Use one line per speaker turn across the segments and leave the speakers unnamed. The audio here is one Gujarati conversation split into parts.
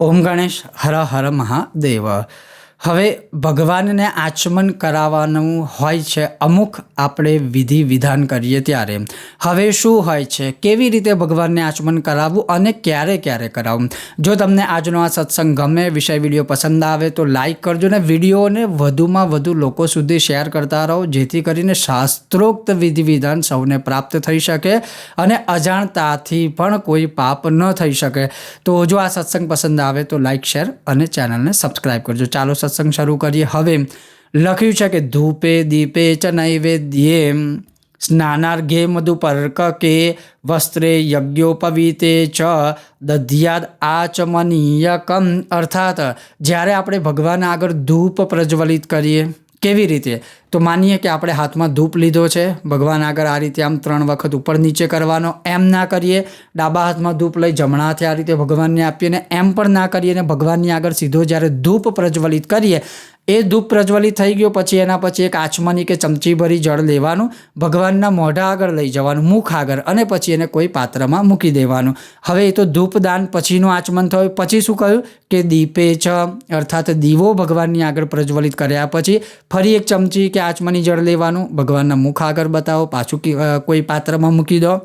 ઓમ ગણેશ હર હર મહાદેવ. હવે ભગવાનને આચમન કરાવવાનું હોય છે, અમુક આપણે વિધિ વિધાન કરીએ ત્યારે. હવે શું હોય છે? કેવી રીતે ભગવાનને આચમન કરાવવું અને ક્યારે ક્યારે કરાવવું? જો તમને આજનો આ સત્સંગ ગમે, વિષય વીડિયો પસંદ આવે, તો લાઈક કરજો ને. વિડીયોને વધુમાં વધુ લોકો સુધી શેર કરતા રહો, જેથી કરીને શાસ્ત્રોક્ત વિધિ વિધાન સૌને પ્રાપ્ત થઈ શકે અને અજાણતાથી પણ કોઈ પાપ ન થઈ શકે. તો જો આ સત્સંગ પસંદ આવે, તો લાઈક શેર અને ચેનલને સબસ્ક્રાઈબ કરજો. ચાલો સત્સંગ શરૂ કરીએ. હવે લખ્યું છે કે ધૂપે દીપે ચ નૈવેદ્યે સ્નાનાર્ઘે મધુપર્ક કે વસ્ત્રે યજ્ઞોપવીતે ચ દધ્યાદ આચમનીયકમ. અર્થાત જ્યારે આપણે ભગવાન આગળ ધૂપ પ્રજ્વલિત કરીએ કેવી રીતે? તો માનીએ કે આપણે હાથમાં ધૂપ લીધો છે. ભગવાન આગળ આ રીતે આમ ત્રણ વખત ઉપર નીચે કરવાનો એમ ના કરીએ. ડાબા હાથમાં ધૂપ લઈ જમણા હાથે આ રીતે ભગવાનને આપીએ ને એમ પણ ના કરીએ ને ભગવાનની આગળ સીધો જ્યારે ધૂપ પ્રજ્વલિત કરીએ એ ધૂપ પ્રજ્વલિત થઈ ગયો, પછી એના પછી એક આચમની કે ચમચી ભરી જળ લેવાનું, ભગવાનના મોઢા આગળ લઈ જવાનું, મુખ આગળ, અને પછી એને કોઈ પાત્રમાં મૂકી દેવાનું. હવે એ તો ધૂપદાન પછીનું આચમન થયું. પછી શું કહ્યું? કે દીપે છ, અર્થાત દીવો ભગવાનની આગળ પ્રજ્વલિત કર્યા પછી ફરી એક ચમચી કે આચમની જળ લેવાનું. ભગવાનના મુખ આગળ બતાવો, પાછું કોઈ પાત્રમાં મૂકી દો.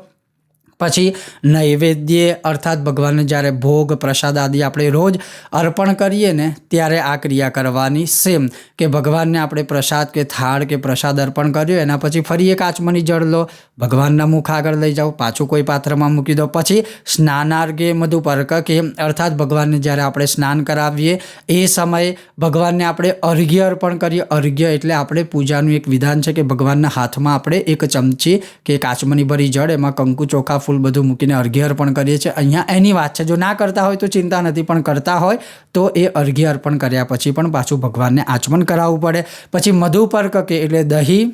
પછી નૈવેદ્ય અર્થાત ભગવાનને જ્યારે ભોગ, પ્રસાદ આદિ આપણે રોજ અર્પણ કરીએ ને, ત્યારે આ ક્રિયા કરવાની સેમ કે ભગવાનને આપણે પ્રસાદ કે થાળ કે પ્રસાદ અર્પણ કર્યો, એના પછી ફરી એક આચમની જળ લો. ભગવાનના મુખ આગળ લઈ જાઓ, પાછું કોઈ પાત્રમાં મૂકી દો. પછી સ્નાનાર્ઘે મધુપર્ક કે અર્થાત ભગવાનને જ્યારે આપણે સ્નાન કરાવીએ, એ સમયે ભગવાનને આપણે અર્ઘ્ય અર્પણ કરીએ. અર્ઘ્ય એટલે આપણે પૂજાનું એક વિધાન છે કે ભગવાનના હાથમાં આપણે એક ચમચી કે એક આચમની ભરી જળ, એમાં કંકુ ચોખા ફૂલ બધું મૂકીને અર્ઘ્ય અર્પણ કરીએ છીએ. અહીંયા એની વાત છે, જો ના કરતા હોય તો ચિંતા નથી, પણ કરતા હોય તો એ અર્ઘ્ય અર્પણ કર્યા પછી પણ પાછું ભગવાનને આચમન કરાવવું પડે. પછી મધુપર્ક કે એટલે દહીં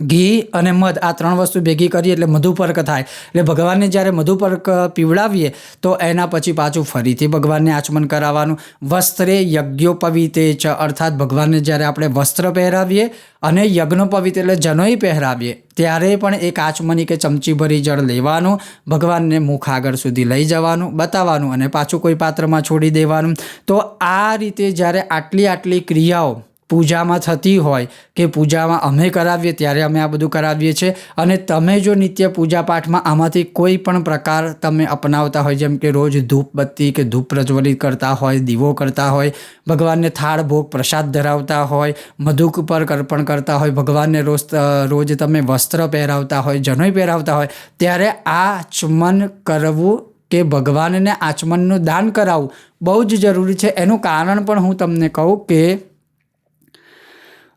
ઘી અને મધ, આ ત્રણ વસ્તુ ભેગી કરીએ એટલે મધુપર્ક થાય. એટલે ભગવાનને જ્યારે મધુપર્ક પીવડાવીએ, તો એના પછી પાછું ફરીથી ભગવાનને આચમન કરાવવાનું. વસ્ત્રે યજ્ઞોપવિતે ચ, અર્થાત ભગવાનને જ્યારે આપણે વસ્ત્ર પહેરાવીએ અને યજ્ઞોપવિત એટલે જનોઈ પહેરાવીએ, ત્યારે પણ એક આચમની કે ચમચી ભરી જળ લેવાનું, ભગવાનને મુખ આગળ સુધી લઈ જવાનું, બતાવવાનું અને પાછું કોઈ પાત્રમાં છોડી દેવાનું. તો આ રીતે જ્યારે આટલી આટલી ક્રિયાઓ પૂજામાં થતી હોય કે પૂજામાં અમે કરાવીએ ત્યારે અમે આ બધું કરાવીએ છીએ. અને તમે જો નિત્ય પૂજા પાઠમાં આમાંથી કોઈ પણ પ્રકાર તમે અપનાવતા હોય, જેમ કે રોજ ધૂપ બત્તી કે ધૂપ પ્રજ્વલિત કરતા હોય, દીવો કરતા હોય, ભગવાનને થાળ, ભોગ, પ્રસાદ ધરાવતા હોય, મધુક પર અર્પણ કરતા હોય, ભગવાનને રોજ રોજ તમે વસ્ત્ર પહેરાવતા હોય, જનોઈ પહેરાવતા હોય, ત્યારે આ ચુમન કરવું કે ભગવાનને આચમનનું દાન કરાવવું બહુ જ જરૂરી છે. એનું કારણ પણ હું તમને કહું કે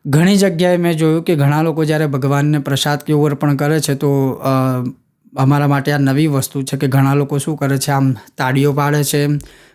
ઘણી જગ્યાએ મેં જોયું કે ઘણા લોકો જ્યારે ભગવાનને પ્રસાદ કે અર્પણ કરે છે, તો અમારા માટે આ નવી વસ્તુ છે કે ઘણા લોકો શું કરે છે, આમ તાળીઓ પાડે છે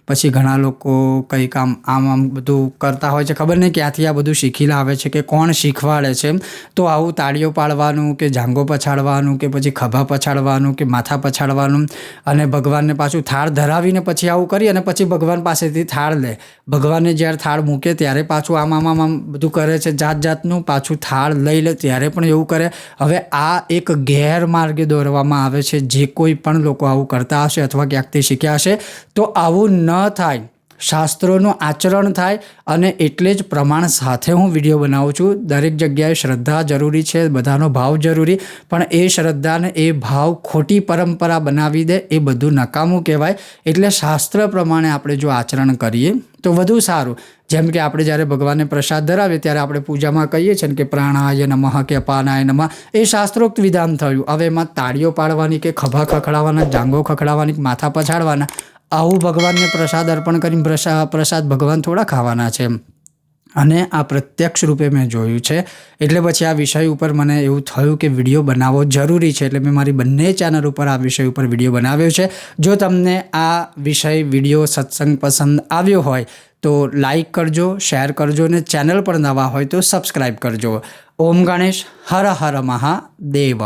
પછી ઘણા લોકો કંઈક આમ આમ આમ બધું કરતા હોય છે. ખબર નહીં ક્યાંથી આ બધું શીખી લાવે છે કે કોણ શીખવાડે છે તો આવું તાળીઓ પાડવાનું કે જાંગો પછાડવાનું કે પછી ખભા પછાડવાનું કે માથા પછાડવાનું અને ભગવાનને પાછું થાળ ધરાવીને પછી આવું કરી અને પછી ભગવાન પાસેથી થાળ લે. ભગવાનને જ્યારે થાળ મૂકે ત્યારે પાછું આમ આમ આમ આમ બધું કરે છે. જાત જાતનું પાછું થાળ લઈ લે ત્યારે પણ એવું કરે. હવે આ એક ગેરમાર્ગે દોરવામાં આવે છે. જે કોઈ પણ લોકો આવું કરતા હશે અથવા ક્યાંકથી શીખ્યા હશે, તો આવું થાય. શાસ્ત્રોનું આચરણ થાય અને એટલે જ પ્રમાણ સાથે હું વીડિયો બનાવું છું. દરેક જગ્યાએ શ્રદ્ધા જરૂરી છે, બધાનો ભાવ જરૂરી, પણ એ શ્રદ્ધાને એ ભાવ ખોટી પરંપરા બનાવી દે, એ બધું નકામું કહેવાય. એટલે શાસ્ત્ર પ્રમાણે આપણે જો આચરણ કરીએ, તો વધુ સારું. જેમ કે આપણે જ્યારે ભગવાનને પ્રસાદ ધરાવીએ, ત્યારે આપણે પૂજામાં કહીએ છીએ કે પ્રાણાય નમઃ કે અપાનાય નમઃ. એ શાસ્ત્રોક્ત વિધાન થયું. હવે એમાં તાળીઓ પાડવાની કે ખભા ખખડાવવાના, જાંગો ખખડાવવાની માથા પછાડવાના આવું ભગવાનને પ્રસાદ અર્પણ કરીને પ્રસાદ ભગવાન થોડા ખાવાના છે. અને આ પ્રત્યક્ષ રૂપે મેં જોયું છે. એટલે પછી આ વિષય ઉપર મને એવું થયું કે વીડિયો બનાવવો જરૂરી છે. એટલે મેં મારી બંને ચેનલ ઉપર આ વિષય ઉપર વીડિયો બનાવ્યો છે. જો તમને આ વિષય, વીડિયો, સત્સંગ પસંદ આવ્યો હોય તો લાઈક કરજો શેર કરજો અને ચેનલ પર નવા હોય તો સબસ્ક્રાઈબ કરજો. ઓમ ગણેશ, હર હર મહાદેવ.